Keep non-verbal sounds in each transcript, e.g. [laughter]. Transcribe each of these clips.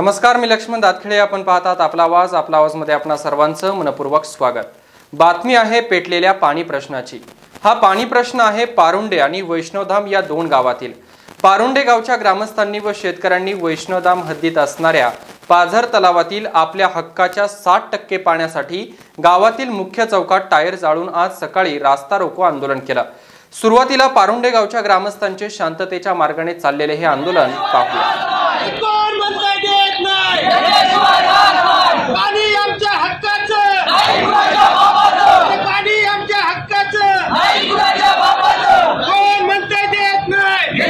नमस्कार मी लक्ष्मण दातखिळे. आपण पाहतात आपला आवाज. आपला आवाजमध्ये आपणा सर्वांचं मनपूर्वक स्वागत. बातमी आहे पेटलेल्या पाणी प्रश्नाची. हा पाणी प्रश्न आहे पारुंडे आणि वैष्णवधाम या दोन गावातील. पारुंडे गावच्या ग्रामस्थांनी व शेतकऱ्यांनी वैष्णवधाम हद्दीत असणाऱ्या पाझर तलावातील आपल्या हक्काच्या साठ टक्के पाण्यासाठी गावातील मुख्य चौकात टायर जाळून आज सकाळी रास्ता रोको आंदोलन केलं. सुरुवातीला पारुंडे गावच्या ग्रामस्थांचे शांततेच्या मार्गाने चाललेले हे आंदोलन पाहूया. देत नाही. पाणी आमच्या हक्काचं. पाणी आमच्या हक्काचं. कोण म्हणता देत नाही.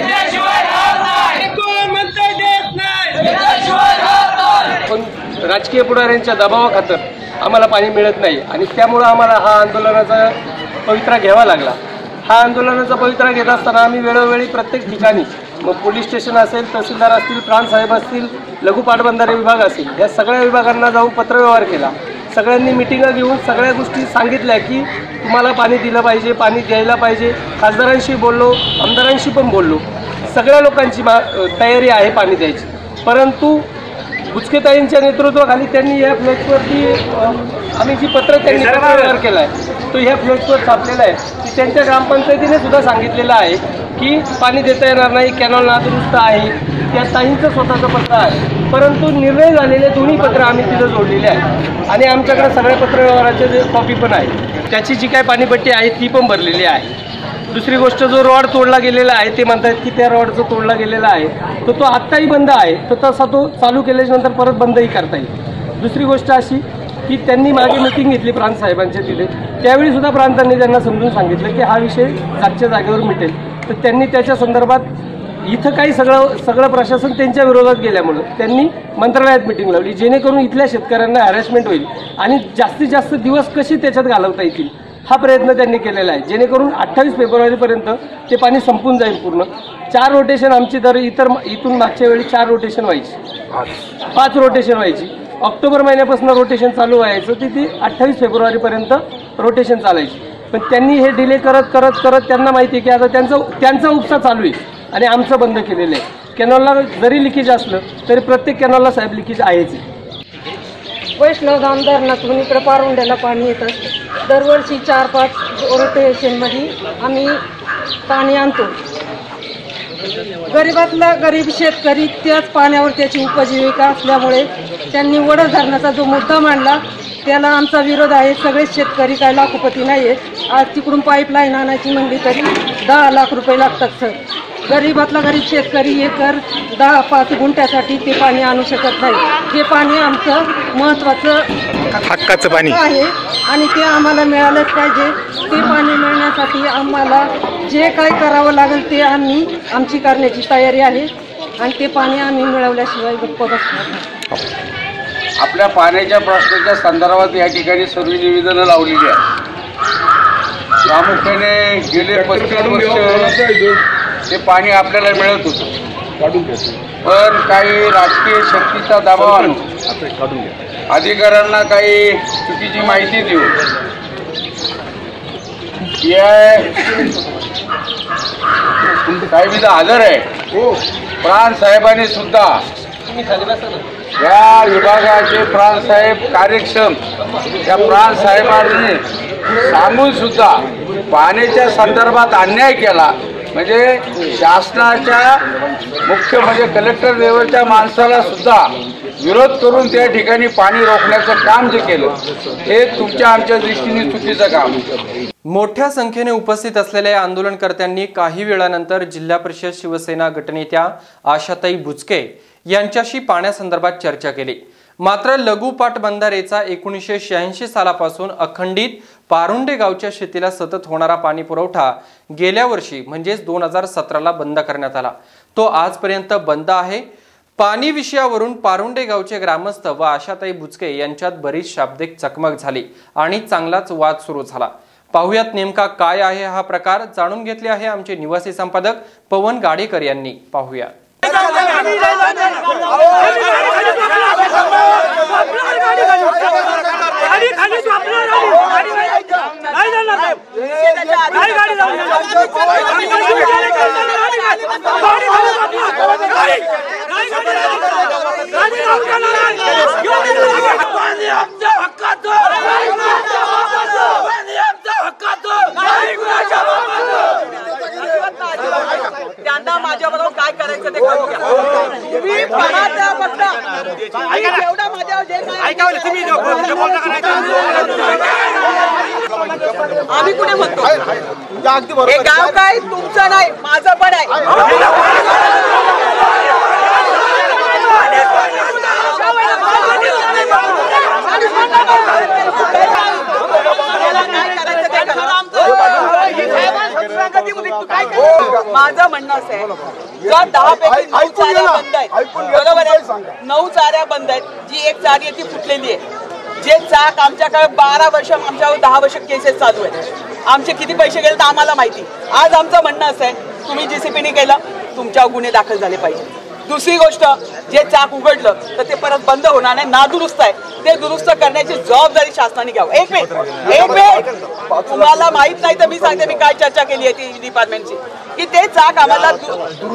कोण म्हणता देत नाही. पण राजकीय पुढाऱ्यांच्या दबावाखातर आम्हाला पाणी मिळत नाही. आणि त्यामुळं आम्हाला हा आंदोलनाचा पवित्रा घ्यावा लागला. हा आंदोलनाचा पवित्रा घेत असताना आम्ही वेळोवेळी प्रत्येक ठिकाणी मग पोलीस स्टेशन असेल तहसीलदार असतील प्रांतसाहेब असतील लघु पाटबंधारे विभाग असेल या सगळ्या विभागांना जाऊन पत्रव्यवहार केला. सगळ्यांनी मिटिंगं घेऊन सगळ्या गोष्टी सांगितल्या की तुम्हाला पाणी दिलं पाहिजे पाणी द्यायला पाहिजे. खासदारांशी बोललो आमदारांशी पण बोललो. सगळ्या लोकांची मा तयारी आहे पाणी द्यायची. परंतु बुचकेताईंच्या नेतृत्वाखाली त्यांनी या फ्लेक्सवरती अ, आम्ही जी पत्र त्यांनी केला आहे तो ह्या फ्लेक्सवर छापलेला आहे. की त्यांच्या ग्रामपंचायतीने सुद्धा सांगितलेलं आहे. की पाणी देता येणार नाही कॅनॉल नादुरुस्त आहे. त्या ताईंचं स्वतःचं पत्र आहे. परंतु निर्णय झालेले दोन्ही पत्र आम्ही तिथं जोडलेले आहे आणि आमच्याकडे सगळ्या पत्रव्यवहाराचे जे कॉपी पण आहे. त्याची जी काय पाणीपट्टी आहे ती पण भरलेली आहे. दुसरी गोष्ट जो रॉड तोडला गेलेला आहे ते म्हणतात की त्या रॉड जो तोडला गेलेला आहे तो तो आत्ताही बंद आहे. तर तसा तो चालू केल्याच्यानंतर परत बंदही करता येईल. दुसरी गोष्ट अशी की त्यांनी मागे मिटिंग घेतली प्रांत साहेबांच्या तिथे. त्यावेळीसुद्धा प्रांतांनी त्यांना समजून सांगितलं की हा विषय आजच्या जागेवर मिटेल. तर त्यांनी त्याच्या संदर्भात इथं काही सगळं सगळं प्रशासन त्यांच्या विरोधात गेल्यामुळं त्यांनी मंत्रालयात मिटिंग लावली जेणेकरून इथल्या शेतकऱ्यांना हॅरेसमेंट होईल आणि जास्तीत जास्त दिवस कसे त्याच्यात घालवता येतील हा प्रयत्न त्यांनी केलेला आहे. जेणेकरून अठ्ठावीस फेब्रुवारीपर्यंत ते पाणी संपून जाईल पूर्ण. चार रोटेशन आमची दर इतर इथून मागच्या वेळी चार रोटेशन व्हायची. पाच रोटेशन व्हायची. ऑक्टोबर महिन्यापासून रोटेशन चालू व्हायचं ती ती अठ्ठावीस फेब्रुवारीपर्यंत रोटेशन चालायची. पण त्यांनी हे डिले करत करत करत त्यांना माहिती आहे की आता त्यांचं त्यांचा उपसा चालू आहे आणि आमचं बंद केलेलं आहे. कॅनॉलला जरी लिकेज असलं तरी प्रत्येक कॅनॉलला साहेब लिकेज आहेच आहे. वैष्णवधाम धरणातून इकडं पारुंड्याला पाणी येत असतं. दरवर्षी चार पाच रोटेशनमध्ये आम्ही पाणी आणतो. गरीबातला गरीब शेतकरी त्याच पाण्यावर त्याची उपजीविका असल्यामुळे त्यांनी वडर धरणाचा जो मुद्दा मांडला त्याला आमचा विरोध आहे. सगळेच शेतकरी काय लाखोपती नाही आहेत आज तिकडून पाईपलाईन आणायची म्हणली तरी दहा लाख रुपये लागतात सर. गरीबातला गरीब शेतकरी हे कर दहा पाच गुंठ्यासाठी ते पाणी आणू शकत नाही. हे पाणी आमचं महत्त्वाचं हक्काचं पाणी. आहे आणि ते आम्हाला मिळालंच पाहिजे. ते पाणी मिळण्यासाठी आम्हाला जे काय करावं लागेल ते आम्ही आमची करण्याची तयारी आहे आणि ते पाणी आम्ही मिळवल्याशिवाय गप्प बसणार नाही. आपल्या पाण्याच्या प्रश्नाच्या संदर्भात या ठिकाणी सर्व निवेदनं लावलेली आहेत. प्रामुख्याने गेले पस्तीस वर्ष ते पाणी आपल्याला मिळत होतं. पण काही राजकीय शक्तीचा दबाव अधिकाऱ्यांना काही चुकीची माहिती देऊ या साहेब इथं हजर आहे. प्राण साहेबांनी सुद्धा या विभागाचे प्राणसाहेब कार्यक्षम त्या प्राणसाहेबांनी सांगून सुद्धा पाण्याच्या संदर्भात अन्याय केला. म्हणजे शासनाच्या मुख्य म्हणजे कलेक्टर लेवलच्या माणसाला सुद्धा विरोध करून त्या ठिकाणी पाणी रोखण्याचं काम जे केलं हे तुमच्या आमच्या दृष्टीने चुकीचं काम. मोठ्या संख्येने उपस्थित असलेल्या या आंदोलनकर्त्यांनी काही वेळानंतर जिल्हा परिषद शिवसेना गटनेत्या आशाताई भुजके यांच्याशी पाण्यासंदर्भात चर्चा केली. मात्र लघुपाट बंधारेचा एकोणीसशे शहाऐंशी सालापासून अखंडित पारुंडे गावच्या शेतीला सतत होणारा पाणी पुरवठा गेल्या वर्षी म्हणजेच दोन हजार सतराला बंद करण्यात आला. तो आजपर्यंत बंद आहे. पाणी विषयावरून पारुंडे गावचे ग्रामस्थ व आशाताई बुचके यांच्यात बरीच शाब्दिक चकमक झाली आणि चांगलाच वाद सुरू झाला पाहुयात नेमका काय आहे हा प्रकार जाणून घेतले आहे आमचे निवासी संपादक पवन गाडेकर यांनी पाहूया गाडी खाली तू आपल्या गाडी नाही जाणार काय गाडी जाऊन हक्कात हक्कात जाऊ आमच्याबरोबर काय करायचं ते करू द्या तुम्ही पहा त्या फक्त तुम्ही जेवढा माझ्यावर जे काय आम्ही कुठे म्हणतो? हे गाव काय? तुमचं नाही माझं पण आहे. माझं म्हणणं असं आहे. जर दहा पैकी नऊ चाऱ्या बंद आहेत. बरोबर आहे? नऊ चाऱ्या बंद आहेत. जी एक चारी आहे ती फुटलेली आहे. जे चाक आमच्याकडे बारा वर्ष आमच्यावर दहा वर्ष केसेस चालू आहेत. आमचे किती पैसे गेले तर आम्हाला माहिती. आज आमचं म्हणणं असं आहे तुम्ही जीसीपीने केलं तुमच्यावर गुन्हे दाखल झाले पाहिजे. दुसरी गोष्ट जे चाक उघडलं तर ते परत बंद होणार नाही. नादुरुस्त आहे. ते दुरुस्त करण्याची जबाबदारी शासनाने घ्यावं. एक मिनिट. एक मिनिट. तुम्हाला माहीत नाही तर मी सांगते मी काय चर्चा केली आहे ती डिपार्टमेंटची की ते चाक आम्हाला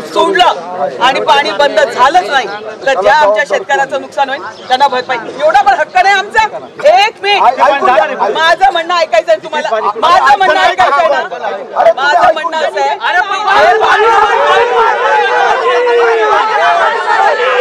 सोडलं आणि पाणी बंद झालंच नाही तर ज्या आमच्या शेतकऱ्याचं नुकसान होईल त्यांना भरपाई एवढा पण हक्क नाही आमचा. एक मिनिट. माझं म्हणणं ऐकायचं आहे तुम्हाला. माझं म्हणणं ऐकायचं आहे ना. माझं म्हणणं असं आहे.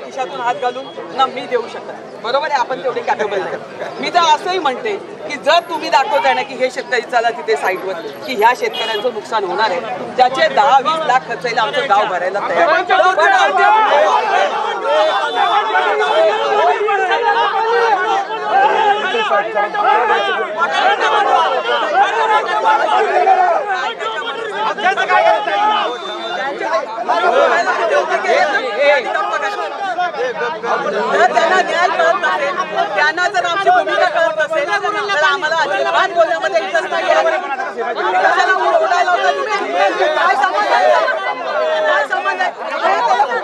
खिशातून हात घालून ना मी देऊ शकत बरोबर आहे? आपण तेवढी कॅपेबल मी तर असंही म्हणते की जर तुम्ही दाखवताय ना की हे शेतकरी चला तिथे साईटवर की ह्या शेतकऱ्यांचं नुकसान होणार आहे त्याचे दहा वीस लाख खर्च येईल आमचं गाव भरायला तयार जर त्यांना न्याय कळत नसेल त्यांना जर आमची भूमिका कळत असेल तर आम्हाला अजिबात बोलण्यामध्ये इंटरेस्ट नाही आहे. कशाला उडायला होता तुम्ही? काय संबंध आहे? काय संबंध आहे?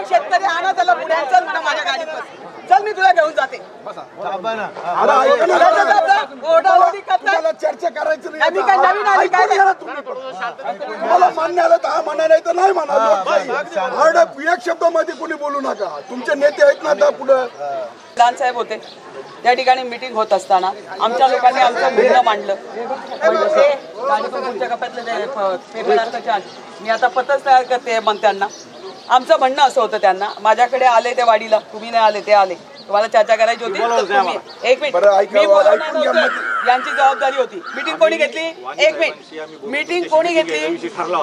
हे शेतकरी आणा त्याला पुढे चल म्हणा माझ्या गाडीत बस. चल मी तुला घेऊन जाते ओरडाओरडी करताय. चर्चा करायची काय मी काय नवीन आली काय नाही? मला मान्य आलं तर हा म्हणा नाही तर नाही म्हणा लोकशाही. एक शब्दमध्ये कोणी बोलू नका तुमचे नेते आहेत ना आता पुढे साहेब होते त्या ठिकाणी मिटिंग होत असताना आमच्या लोकांनी आमचं म्हणणं मांडलं "हे, तुमच्या ते प- छान मी आता पतच तयार करते मंत्र्यांना आमचं म्हणणं असं होतं त्यांना. माझ्याकडे आले त्या वाडीला. तुम्ही नाही आले ते आले. तुम्हाला चर्चा करायची होती तर तुम्ही एक मिनिट. मी बोलवणार नव्हतं. यांची जबाबदारी होती. मीटिंग कोणी घेतली? एक मिनिट. मीटिंग कोणी घेतली?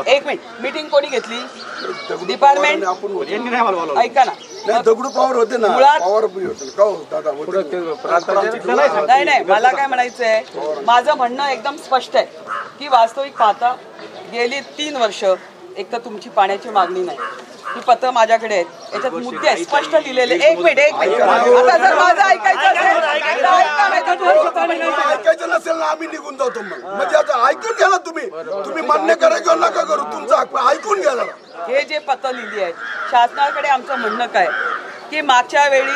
एक मिनिट. मीटिंग कोणी घेतली? डिपार्टमेंट ऐका ना. नाही दगडू पॉवर होते ना. हो. नाही नाही मला काय म्हणायचंय माझं म्हणणं एकदम स्पष्ट आहे की वास्तविक पाहता गेली तीन वर्ष एक तर तुमची पाण्याची मागणी नाही. ही पत्र माझ्याकडे आहेत. याच्यात मुद्दे आहेत स्पष्ट लिहिलेले. एक मिनिट एक मिनिट. आता जर माझं ऐकायचं असेल तर ऐका, नाही तर तुम्ही- ऐकायचं नसेल ना आम्ही निघून जातो मग. म्हणजे आता ऐकून घ्या ना तुम्ही. तुम्ही मान्य करा किंवा नका करू तुमचा हक्क आहे. ऐकून घ्या ना हे जे पत्र लिहिली आहेत शासनाकडे आमचं म्हणणं काय? की मागच्या वेळी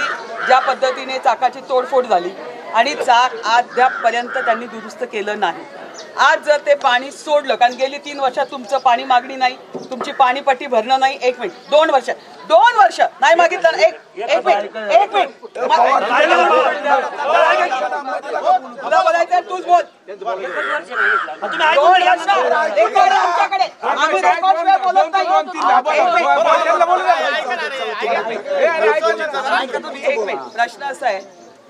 ज्या पद्धतीने चाकाची तोडफोड झाली आणि चाक अद्यापपर्यंत त्यांनी दुरुस्त केलं नाही. आज जर ते पाणी सोडलं कारण गेली तीन वर्षात तुमचं पाणी मागणी नाही तुमची पाणीपट्टी भरणं नाही एक मिनिट दोन वर्ष दोन वर्ष नाही मागितलं एक एक मिनिट एक मिनिट. तुला बोलायचं तूच बोल आमच्याकडे आम्ही बोलत नाही एक मिनिट प्रश्न असा आहे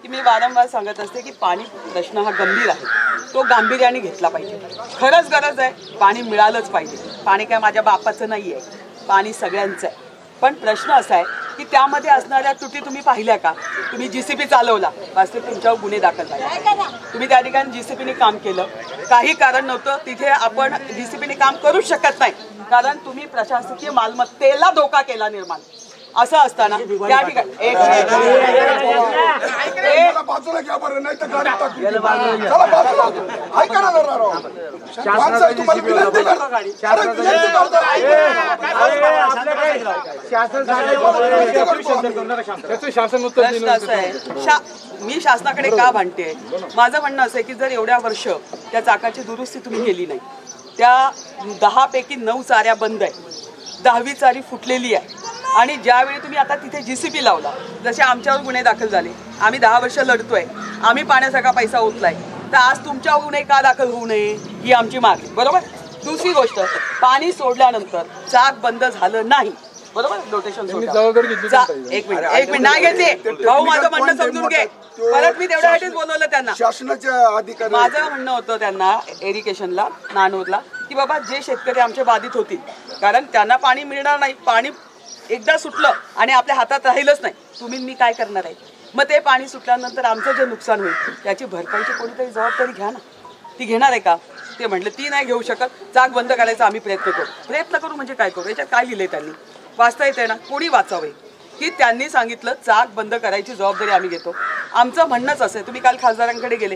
की मी वारंवार सांगत असते की पाणी प्रश्न हा गंभीर आहे. तो गांभीर्याने घेतला पाहिजे. खरंच गरज आहे पाणी मिळालंच पाहिजे. पाणी काय माझ्या बापाचं नाही आहे पाणी सगळ्यांचं आहे. पण प्रश्न असा आहे की त्यामध्ये असणाऱ्या त्रुटी तुम्ही पाहिल्या का? तुम्ही जीसीपी चालवला. वास्तविक तुमच्यावर गुन्हे दाखल झाले. तुम्ही त्या ठिकाणी जीसीपीने काम केलं. काही कारण नव्हतं. तिथे आपण जीसीपीने काम करूच शकत नाही. कारण तुम्ही प्रशासकीय मालमत्तेला धोका केला निर्माण. असं असताना. त्या ठिकाणी एक एक- मला बाजूला घ्या बरं नाही तर गाडीत टाकू चला बाजूला ऐका ना जरा राव. माणसं तुम्हाला विनंती करतात. अरे विनंती करतात. प्रश्न असा आहे शा मी शासनाकडे का भांडते? माझं म्हणणं असं आहे की जर एवढ्या वर्ष त्या चाकाची दुरुस्ती तुम्ही केली नाही त्या दहा पैकी नऊ चाऱ्या बंद आहे दहावी चारी फुटलेली आहे. आणि ज्यावेळी तुम्ही आता तिथे जी सी पी लावला जसे आमच्यावर गुन्हे दाखल झाले आम्ही दहा वर्ष लढतोय आम्ही पाण्यासारखा पैसा ओतलाय तर आज तुमच्यावर गुन्हे का दाखल होऊ नये ही आमची मागणी बरोबर? दुसरी गोष्ट पाणी सोडल्यानंतर चाक बंद झालं नाही बरोबर? एक मिनिट एक मिनिट नाही घेतली. भाऊ माझं म्हणणं समजून घे. परत मी तेवढ्यासाठीच बोलवलं त्यांना. शासनाच्या अधिकारी माझं म्हणणं होतं त्यांना एरिगेशनला नानूरला की बाबा जे शेतकरी आमचे बाधित होतील कारण त्यांना पाणी मिळणार नाही पाणी एकदा सुटलं आणि आपल्या हातात राहिलंच नाही तुम्ही मी काय करणार आहे? मग ते पाणी सुटल्यानंतर आमचं जे नुकसान होईल त्याची भरपाईची कोणीतरी जबाबदारी घ्या ना. ती घेणार आहे का? ते म्हटलं ती नाही घेऊ शकत. चाक बंद करायचा आम्ही प्रयत्न करू. प्रयत्न करू म्हणजे काय करू? याच्यात काय लिहिलंय त्यांनी? वाचता येते ना? कोणी वाचावे? की त्यांनी सांगितलं चाक बंद करायची जबाबदारी आम्ही घेतो. आमचं म्हणणंच असं आहे. तुम्ही काल खासदारांकडे गेले.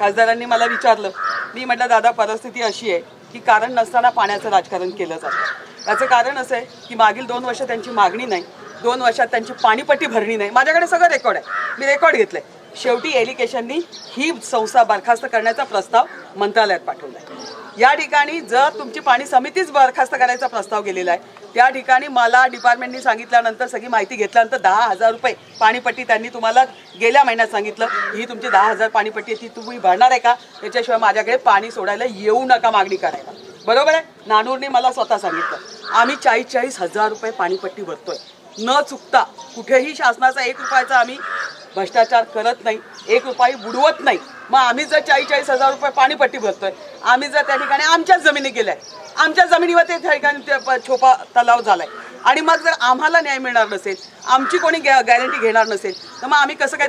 खासदारांनी मला विचारलं. मी म्हटलं दादा परिस्थिती अशी आहे की कारण नसताना पाण्याचं राजकारण केलं जातं. याचं कारण असं आहे की मागील दोन वर्ष त्यांची मागणी नाही दोन वर्षात त्यांची पाणीपट्टी भरणी नाही. माझ्याकडे सगळं रेकॉर्ड आहे. मी रेकॉर्ड घेतलं आहे शेवटी एलिकेशननी ही संस्था बरखास्त करण्याचा प्रस्ताव मंत्रालयात पाठवला आहे या ठिकाणी जर तुमची पाणी समितीच बरखास्त करायचा प्रस्ताव गेलेला आहे त्या ठिकाणी मला डिपार्टमेंटनी सांगितल्यानंतर सगळी माहिती घेतल्यानंतर दहा हजार रुपये पाणीपट्टी त्यांनी तुम्हाला गेल्या महिन्यात सांगितलं. ही तुमची दहा हजार पाणीपट्टी आहे, ती तुम्ही भरणार आहे का? त्याच्याशिवाय माझ्याकडे पाणी सोडायला येऊ नका मागणी करायला. बरोबर आहे? नानूरने मला स्वतः सांगितलं. आम्ही चाळीस चाळीस हजार रुपये पाणीपट्टी भरतोय. न चुकता कुठेही शासनाचा एक रुपयाचा आम्ही भ्रष्टाचार करत नाही एक रुपयाही बुडवत नाही. मग आम्ही जर चाळीस चाळीस हजार रुपये पाणीपट्टी भरतोय आम्ही जर त्या ठिकाणी आमच्याच जमिनी गेल्या आमच्या जमिनीवर ते त्या ठिकाणी छोपा तलाव झालाय आणि मग जर आम्हाला न्याय मिळणार नसेल आमची कोणी गॅरंटी घेणार नसेल तर मग आम्ही कसं काय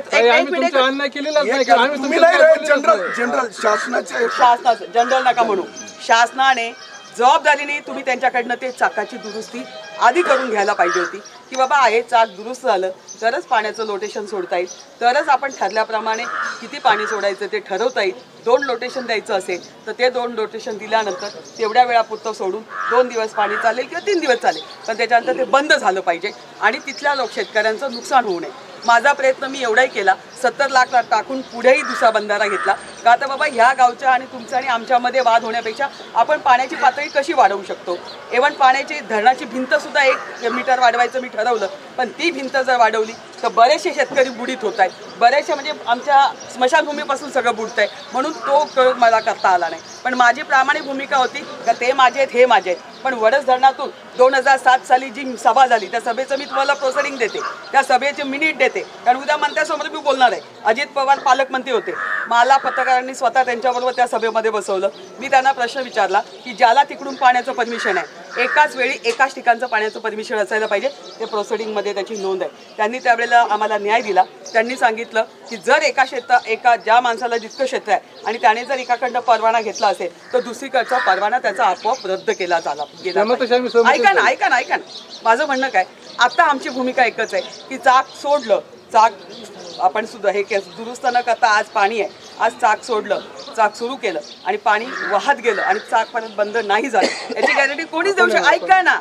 जनरल जनरल शासनाचे शासनाचं जनरल नका म्हणू. शासनाने जबाबदारीने तुम्ही त्यांच्याकडनं ते चाकाची दुरुस्ती आधी करून घ्यायला पाहिजे होती की बाबा आहे चाक दुरुस्त झालं तरच पाण्याचं लोटेशन सोडता येईल. तरच आपण ठरल्याप्रमाणे किती पाणी सोडायचं ते ठरवता येईल. दोन लोटेशन द्यायचं असेल तर ते दोन लोटेशन दिल्यानंतर तेवढ्या वेळापुरतं सोडून दोन दिवस पाणी चालेल किंवा तीन दिवस चालेल. पण त्याच्यानंतर ते बंद झालं पाहिजे आणि तिथल्या लोक शेतकऱ्यांचं नुकसान होऊ नये. माझा प्रयत्न मी एवढाही केला. सत्तर लाख टाकून पुढेही दुसरा बंधारा घेतला. का तर बाबा ह्या गावच्या आणि तुमच्या आणि आमच्यामध्ये वाद होण्यापेक्षा आपण पाण्याची पातळी कशी वाढवू शकतो? एवन पाण्याची धरणाची भिंतसुद्धा एक मीटर वाढवायचं मी ठरवलं. पण ती भिंत जर वाढवली तर बरेचसे शेतकरी बुडीत होत आहेत. बरेचसे म्हणजे आमच्या स्मशानभूमीपासून सगळं बुडत आहे. म्हणून तो प्रयोग मला करता आला नाही. पण माझी प्रामाणिक भूमिका होती का ते माझे आहेत हे माझे आहेत. पण वडस धरणातून दोन हजार सात साली जी सभा झाली त्या सभेचं मी तुम्हाला प्रोसेडिंग देते. त्या सभेचे मिनिट देते. कारण उद्या मंत्र्यासमोर मी बोलणार आहे. अजित पवार पालकमंत्री होते. मला पत्रकारांनी स्वतः त्यांच्याबरोबर त्या सभेमध्ये बसवलं. मी त्यांना प्रश्न विचारला की ज्याला तिकडून पाण्याचं परमिशन आहे एकाच वेळी एकाच ठिकाणचं पाण्याचं परमिशन असायला पाहिजे? ते प्रोसिडिंगमध्ये त्याची नोंद आहे. त्यांनी त्यावेळेला आम्हाला न्याय दिला. त्यांनी सांगितलं की जर एका क्षेत्र एका ज्या माणसाला जितकं क्षेत्र आहे आणि त्याने जर एकाकडनं परवाना घेतला असेल तर दुसरीकडचा परवाना त्याचा आपोआप रद्द केला झाला. गेला. ऐका ना ऐका ना ऐका ना. माझं म्हणणं काय? आता आमची भूमिका एकच आहे की चाक सोडलं चाक आपण सुद्धा हे केस दुरुस्त न करता आज पाणी आहे. आज चाक सोडलं चाक सुरू केलं आणि पाणी वाहत गेलं आणि चाक परत बंद नाही झालं. याची गॅरंटी कोणीच देऊ शकत ऐका ना.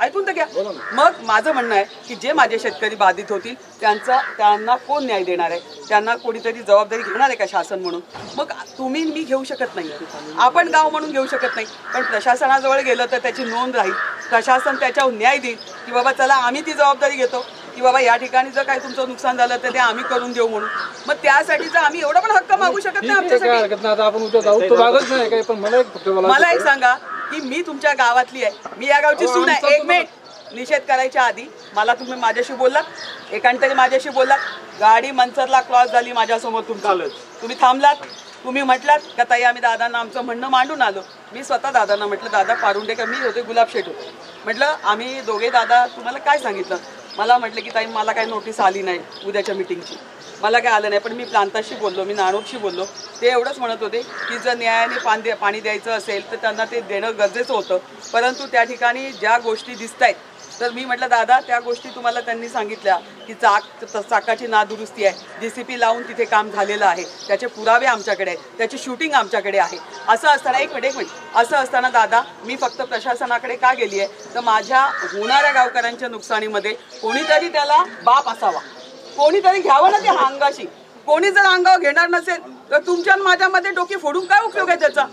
ऐकून तर घ्या. मग माझं म्हणणं आहे की जे माझे शेतकरी बाधित होतील त्यांचा त्यांना कोण न्याय देणार आहे? त्यांना कोणीतरी जबाबदारी घेणार आहे का शासन म्हणून? मग तुम्ही मी घेऊ शकत नाही. आपण गाव म्हणून घेऊ शकत नाही. पण प्रशासनाजवळ गेलं तर त्याची नोंद राहील. प्रशासन त्याच्यावर न्याय देईल की बाबा चला आम्ही ती जबाबदारी घेतो. की बाबा या ठिकाणी जर काही तुमचं नुकसान झालं तर ते आम्ही करून देऊ म्हणून. मग त्यासाठी जर आम्ही एवढा पण हक्क मागू शकत नाही आमच्यासाठी. मला एक सांगा की मी तुमच्या गावातली आहे. मी या गावची सून आहे. एक मिनिट. निषेध करायच्या आधी मला तुम्ही माझ्याशी बोललात एकांतरी माझ्याशी बोललात गाडी मंचरला क्रॉस झाली माझ्यासमोर तुमची. तुम्ही थांबलात. तुम्ही म्हटलात का ताई आम्ही दादांना आमचं म्हणणं मांडून आलो. मी स्वतः दादांना म्हटलं दादा पारुंडेकर मी होते गुलाब शेठ होते. म्हटलं आम्ही दोघे दादा तुम्हाला काय सांगितलं? मला म्हटलं की ताई मला काही नोटीस आली नाही उद्याच्या मिटिंगची मला काय आलं नाही पण मी प्रांताशी बोललो मी नाणोदशी बोललो. ते एवढंच म्हणत होते की जर न्यायाने पाणी दे पाणी द्यायचं असेल तर त्यांना ते देणं गरजेचं होतं. परंतु त्या ठिकाणी ज्या गोष्टी दिसत आहेत तर मी म्हटलं दादा त्या गोष्टी तुम्हाला त्यांनी सांगितल्या की चाक चाकाची नादुरुस्ती आहे. जी सी पी लावून तिथे काम झालेलं आहे. त्याचे पुरावे आमच्याकडे आहेत. त्याची शूटिंग आमच्याकडे आहे. असं असताना एक मिनिट एक मिनिट. असं असताना दादा मी फक्त प्रशासनाकडे का गेली आहे? तर माझ्या होणाऱ्या गावकऱ्यांच्या नुकसानीमध्ये कोणीतरी त्याला बाप असावा. कोणीतरी घ्यावं ना त्या अंगाशी कोणी जर अंगावर घेणार नसेल तर तुमच्या माझ्यामध्ये डोकी फोडून काय उपयोग आहे त्याचा?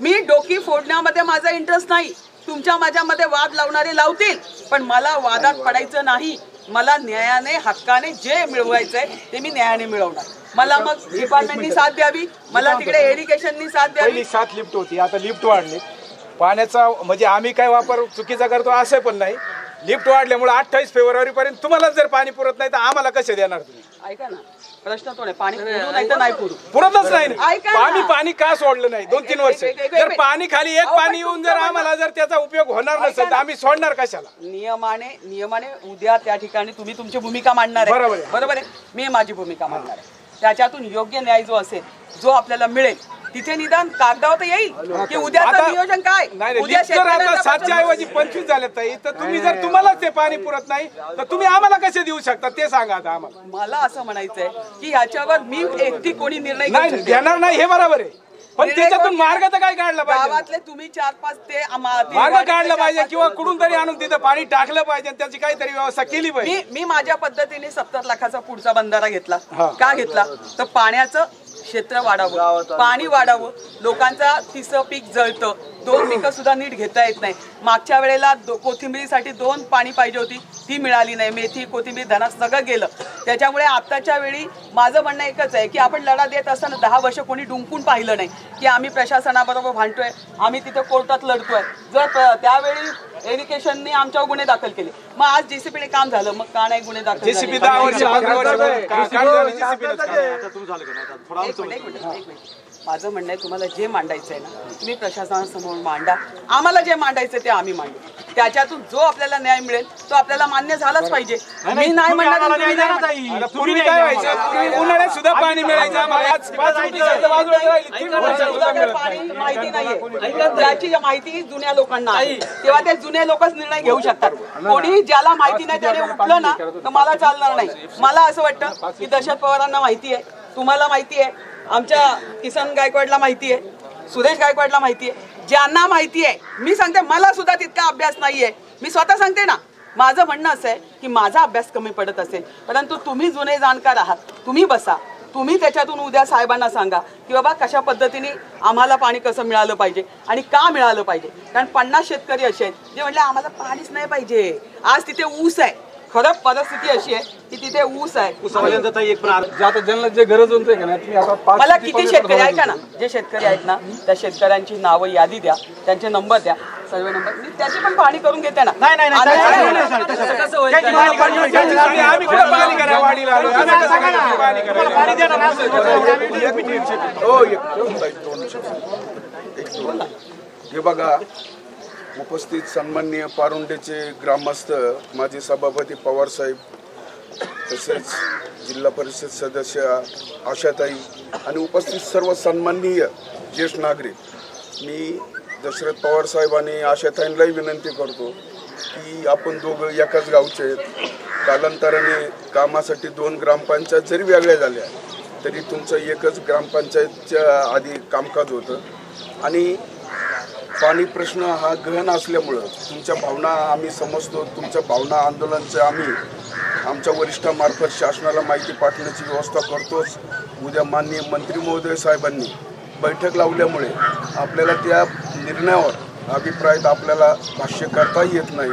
मी डोकी फोडण्यामध्ये माझा इंटरेस्ट नाही. तुमच्या माझ्यामध्ये वाद लावणारे लावतील. पण मला वादात पडायचं नाही. मला न्यायाने हक्काने जे मिळवायचंय ते मी न्यायाने मिळवणार. मला मग डिपार्टमेंटनी साथ द्यावी? मला तिकडे एरिगेशननी साथ द्यावी? सात लिफ्ट होती. आता लिफ्ट वाढली. पाण्याचा म्हणजे आम्ही काय वापर चुकीचा करतो असं पण नाही. लिफ्ट वाढल्यामुळे अठ्ठावीस फेब्रुवारी पर्यंत तुम्हाला जर पाणी पुरत नाही तर आम्हाला कसे देणार तुम्ही ऐका ना प्रश्न तो नाही पाणी पुरू नाही तर नाही पुरू पुरतच नाही ना. ऐका ना. आम्ही पाणी का सोडलं नाही दोन तीन वर्ष एक- एक- एक- जर एक- पाणी खाली एक अहो, पाणी पण येऊन जर तुमचं आम्हाला जर त्याचा उपयोग होणार ऐका नसेल तर ना. आम्ही सोडणार कशाला नियमाने नियमाने उद्या त्या ठिकाणी तुम्ही तुमची भूमिका मांडणार आहे बरोबर आहे. बरोबर आहे मी माझी भूमिका मांडणार आहे त्याच्यातून योग्य न्याय जो असेल जो आपल्याला मिळेल तिथे निदान कागदावर तर येईल. की उद्याचं नियोजन काय? उद्या सातच्या ऐवजी पंचवीस झाले ताई. तर तुम्ही जर तुम्हालाच ते पाणी पुरत नाही तर तुम्ही आम्हाला कसे देऊ शकता? ते सांगा आता आम्हाला. मला असं म्हणायचंय की ह्याच्यावर मी एकटी कोणी निर्णय घेऊ नाही शकते. घेणार नाही हे बरोबर आहे. पण निर्णय त्याच्यातून मार्ग तर काय काढला पाहिजे? गावातले तुम्ही चार पाच ते आम्हा- ते मार्ग काढला चार पाहिजे पाच- किंवा कुठून तरी आणून तिथं पाणी टाकलं पाहिजे आणि त्याची काहीतरी व्यवस्था केली पाहिजे. मी मी माझ्या पद्धतीने सत्तर लाखाचा पुढचा बंधारा घेतला. हा. का घेतला? तर पाण्याचं क्षेत्र वाढावं. पाणी वाढावं. लोकांचा तिसं पीक जळतं. दोन [clears throat] पिकं सुद्धा नीट घेता येत नाही. मागच्या वेळेला दो- कोथिंबिरीसाठी दोन पाणी पाहिजे होती. ती मिळाली नाही. मेथी कोथिंबीर धनात सगळं गेलं. त्याच्यामुळे आत्ताच्या वेळी माझं म्हणणं एकच आहे की आपण लढा देत असताना दहा वर्ष कोणी डुंकून पाहिलं नाही. की आम्ही प्रशासनाबरोबर भांडतोय. आम्ही तिथे कोर्टात लढतोय. जर त्यावेळी एरिकेशनने आमच्यावर गुन्हे दाखल केले मग आज जेसीपीने काम झालं मग का नाही गुन्हे दाखल जेसीबी झाले? दहा वर्ष? एक मिनिट, एक मिनिट, एक मिनिट. माझं म्हणणं आहे तुम्हाला जे मांडायचं आहे ना तुम्ही प्रशासनासमोर मांडा. आम्हाला जे मांडायचं ते आम्ही मांडू. त्याच्यातून जो आपल्याला न्याय मिळेल तो आपल्याला मान्य झालाच पाहिजे. मी नाही म्हणणार पूर्वी काय व्हायचं? उन्हाळ्यात सुद्धा पाणी मिळायचं माहिती नाहीये. त्याची माहिती जुन्या लोकांना आहे. तेव्हा ते जुने लोकच निर्णय घेऊ शकतात. कोणी ज्याला माहिती नाही त्याने उठलं ना तर मला चालणार नाही. मला असं वाटतं की दशरथ पवारांना माहिती आहे तुम्हाला माहिती आहे आमच्या किसन गायकवाडला माहिती आहे सुदेश गायकवाडला माहिती आहे. ज्यांना माहिती आहे मी सांगते मला सुद्धा तितका अभ्यास नाहीये. मी स्वतः सांगते ना माझं म्हणणं असं आहे की माझा अभ्यास कमी पडत असेल परंतु तुम्ही जुने जाणकार आहात तुम्ही बसा. तुम्ही त्याच्यातून उद्या साहेबांना सांगा की बाबा कशा पद्धतीने आम्हाला पाणी कसं मिळालं पाहिजे आणि का मिळालं पाहिजे. कारण पन्नास शेतकरी असे आहेत जे म्हटले आम्हाला पाणीच नाही पाहिजे. आज तिथे ऊस आहे. खरं परिस्थिती अशी आहे की तिथे ऊस आहे ज्यांना जे गरज होते का नाही तुम्ही आता पाच मला किती शेतकरी ऐका ना जे शेतकरी आहेत ना त्या शेतकऱ्यांची नावं यादी द्या त्यांचे नंबर द्या सर्व नंबर मी त्याची पण पाहणी करून घेते ना नाही? हो. हे बघा उपस्थित सन्माननीय पारुंडेचे ग्रामस्थ माजी सभापती पवार साहेब तसेच जिल्हा परिषद सदस्य आशाताई आणि उपस्थित सर्व सन्माननीय ज्येष्ठ नागरिक मी दशरथ पवार साहेब आणि आशाताईंनाही विनंती करतो की आपण दोघं एकाच गावचे आहेत. कालांतराने कामासाठी दोन ग्रामपंचायत जरी वेगळ्या झाल्या तरी तुमचं एकच ग्रामपंचायतच्या आधी कामकाज होतं. आणि पाणी प्रश्न हा गहन असल्यामुळं तुमच्या भावना आम्ही समजतो तुमच्या भावना आंदोलनचं आम्ही आमच्या वरिष्ठामार्फत शासनाला माहिती पाठवण्याची व्यवस्था करतोच. उद्या माननीय मंत्री महोदय साहेबांनी बैठक लावल्यामुळे आपल्याला त्या निर्णयावर अभिप्रायात आपल्याला भाष्य करता येत नाही.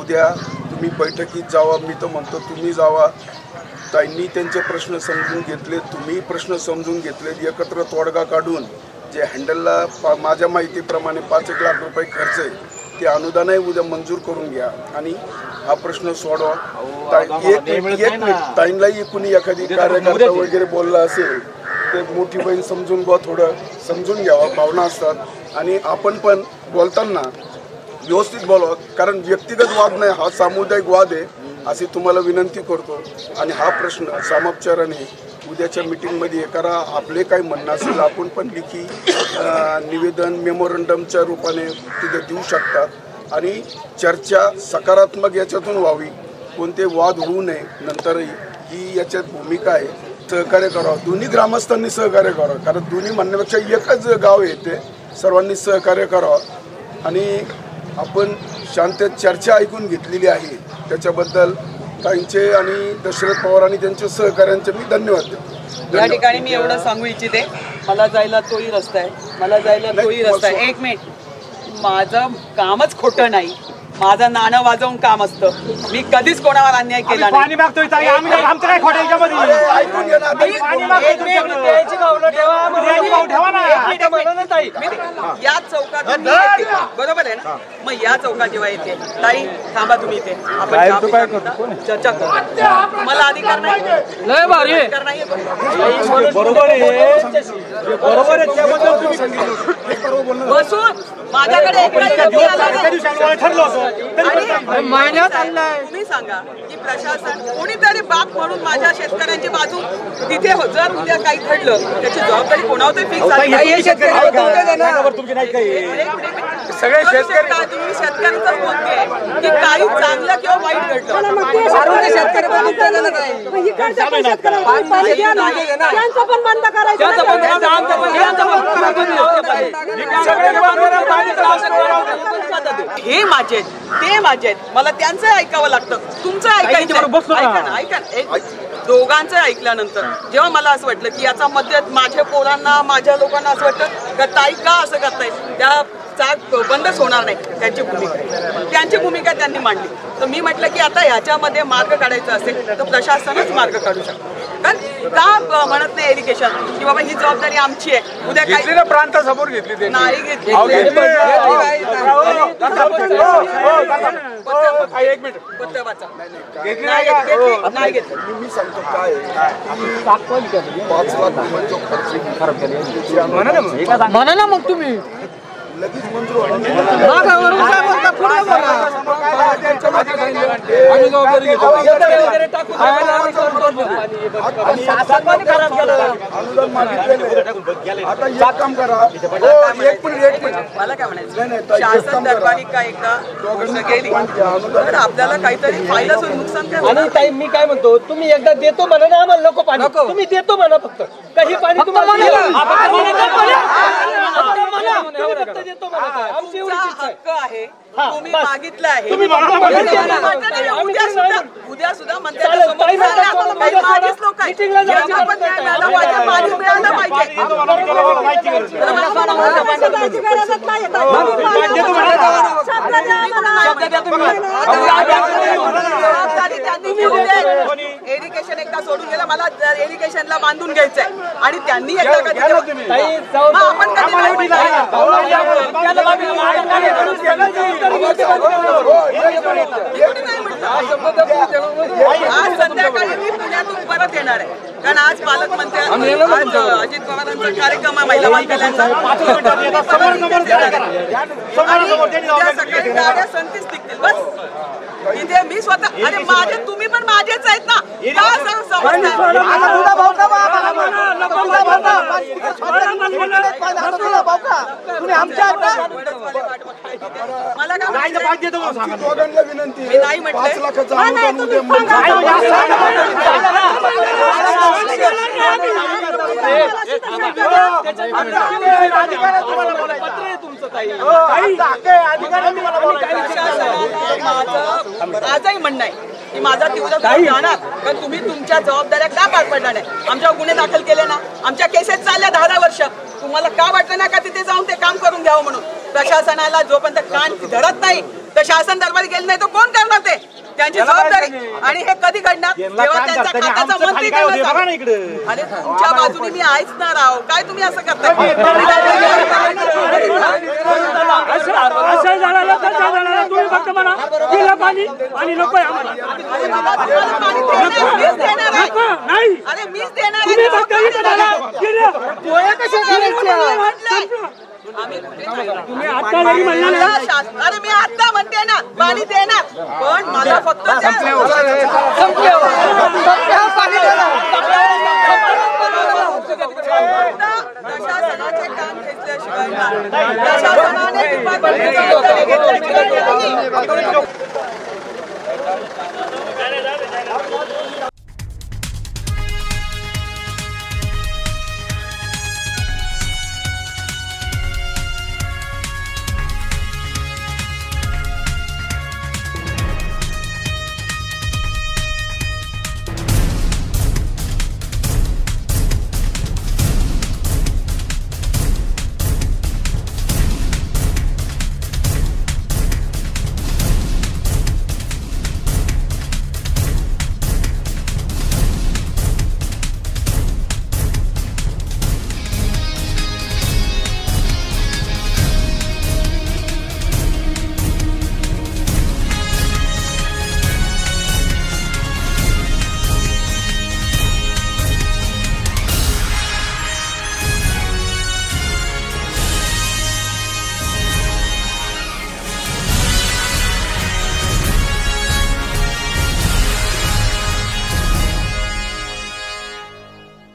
उद्या तुम्ही बैठकीत जावा मी तर म्हणतो तुम्ही जावा. ताईंनी त्यांचे प्रश्न समजून घेतले तुम्ही प्रश्न समजून घेतले एकत्र तोडगा काढून जे हँडलला पा माझ्या माहितीप्रमाणे पाच एक लाख रुपये खर्च आहे ते अनुदानही उद्या मंजूर करून घ्या. आणि हा प्रश्न सोडवा. ताई- एक एक मिनिट ताईंलाही कुणी एखादी कार्यकर्ता वगैरे बोलला असेल ते मोठी बहीण समजून घ्या थोडं समजून घ्यावा भावना असतात. आणि आपण पण बोलताना व्यवस्थित बोलावं कारण व्यक्तिगत वाद नाही हा सामुदायिक वाद आहे. अशी तुम्हाला विनंती करतो. आणि हा प्रश्न सामोपचाराने उद्याच्या मिटिंगमध्ये करा. आपले काही म्हणणं असेल आपण पण लिखी निवेदन मेमोरंडमच्या रूपाने तिथे देऊ शकतात आणि चर्चा सकारात्मक याच्यातून व्हावी. कोणते वाद होऊ नये. नंतरही ही याच्यात भूमिका आहे. सहकार्य करावं. दोन्ही ग्रामस्थांनी सहकार्य करावं. कारण दोन्ही म्हणण्यापेक्षा एकच गाव आहे ते सर्वांनी सहकार्य करावं. आणि आपण शांत चर्चा ऐकून घेतलेली आहे. त्याच्याबद्दल ताईंचे आणि दशरथ पवार आणि त्यांच्या सहकाऱ्यांचे मी धन्यवाद देतो. या ठिकाणी मी एवढं सांगू इच्छिते मला जायला तोही रस्ता आहे मला जायला तोही रस्ता आहे. एक मिनिट. माझं कामच खोटं नाही. माझं नाणं वाजवून काम असतं. मी कधीच कोणावर अन्याय केला नाही पाणी मागतोय ताई. आम्ही काय- आमचं काय खोटं याच्यामध्ये? ऐकून घे ना मी- पाणी मागतोय तुमच्याकडं. द्यायची भाव ठेवा ना. मी या चौकातून मी येते. बरोबर आहे ना? मग या चौकात जेव्हा येते ताई थांबा तुम्ही इथे. आपण चर्चा करू. मला अधिकार नाही. लय भारी आहे. अधिकार नाहीये बरोबर आहे. बरोबर आहे त्याबद्दल तुम्ही बसून माझ्याकडे. दिवशी आम्ही ठरलं होतं. तरी पण आणि महिन्यात तुम्ही सांगा की प्रशासन कोणीतरी बाप म्हणून माझ्या शेतकऱ्यांची बाजू तिथे हो जर उद्या काही घडलं त्याची जबाबदारी कोणावर तरी फिक्स हे शेतकरी आहे सगळे शेतकरी तुम्ही शेतकऱ्यांचाच बोलते. की काही चांगलं किंवा वाईट घडलं. त्यांचं पण बंद करायचं हे माझे आहेत, ते माझे आहेत. मला त्यांचं ऐकावं लागतं. तुमचं ऐकायचं. ऐका ना ऐका ना. एक- दोघांचं ऐकल्यानंतर जेव्हा मला असं वाटलं की याचा मध्य माझ्या पोरांना माझ्या लोकांना असं वाटतं का ताई का असं करताय त्या चाक बंदच होणार नाही त्यांची भूमिका त्यांची भूमिका त्यांनी मांडली तर मी म्हटलं की आता ह्याच्यामध्ये मार्ग काढायचा असेल तर प्रशासनच मार्ग काढू शकतो कारण का म्हणत नाही एज्युकेशन की बाबा ही जबाबदारी आमची आहे उद्या काही ना प्रांतासमोर घेतली ते नाही घेतली नाही? घेतली मी सांगतो काय. पाच लाख. म्हणा ना मग तुम्ही लगेच मंजूर होणार अनुदान मागितलेलं आता एक काम करा. हो एक मिनिट एक मिनिट. मला काय नाही, म्हणायचं? नाही, ताई, एक शासन काम करा. दरबारी का एकदा गोष्ट गेली तर आपल्याला काहीतरी फायदा नुकसान काय? आणि ताई मी काय म्हणतो तुम्ही एकदा देतो म्हणा ना आम्हाला नको पाणी. तुम्ही देतो म्हणा फक्त. काही पाणी तुम्हाला फक्त देतो म्हणा. आमची. हक्क आहे. तुम्ही. मागितलं आहे. उद्या सुद्धा. एज्युकेशन एकदा सोडून गेलं मला एज्युकेशनला बांधून घ्यायचंय. आणि त्यांनी एकदा कधी आपण कधी नाही म्हणणार. कुठे नाही म्हणणार. आज संध्याकाळी मी पुण्यातून परत येणार आहे. कारण आज पालकमंत्री आज अजित पवारांचा कार्यक्रम आहे महिला बाल कल्याणचा समोर समोर द्या करा. समोर समोर त्यांनी उद्या जबाबदारी सकाळी. गाड्या संतीच निघतील. बस. इथे मी स्वतः अरे माझे तुम्ही पण माझेच आहेत ना? मला काय विनंती मी नाही आहे म्हटलंय. पाच लाखाचं अनुदान उद्या मंजूर नाही, जास्त आहे ना. ताई, हक्क आहे, अधिकार आहे तुम्हाला बोलायचा. प्रशासनाला माझं आजही म्हणणं आहे की माझा तीव्र विरोध राहणार कारण तुम्ही तुमच्या जबाबदाऱ्या का पार पडल्या नाही? आमच्या गुन्हे दाखल केले ना? आमच्या केसेस चालल्या दहा दहा वर्ष. तुम्हाला का वाटलं ना का तिथे जाऊन ते काम करून घ्यावं म्हणून? प्रशासनाला जोपर्यंत कान धरत नाही तर शासन दरबारी गेले नाही तर कोण करणार ते? त्यांची जबाबदारी. आणि हे कधी घडणार? कान त्यांचा खात्याचा मंत्री. अरे तुमच्या बाजूने मी आहेच ना राव काय तुम्ही असं करताय असं झालं तर त्या झालं तुम्ही फक्त म्हणा दिलं पाणी आणि नको अरे मीच देणार तुम्ही आता जरी म्हणणार ना. शास- अरे मी आता म्हणते ना पाणी देणार पण मला फक्त त्या- फक्त प्रशासनाचे काम घेतल्याशिवाय नाही. प्रशासनाने किंवा कोणी जबाबदारी घेतल्याशिवाय नाही.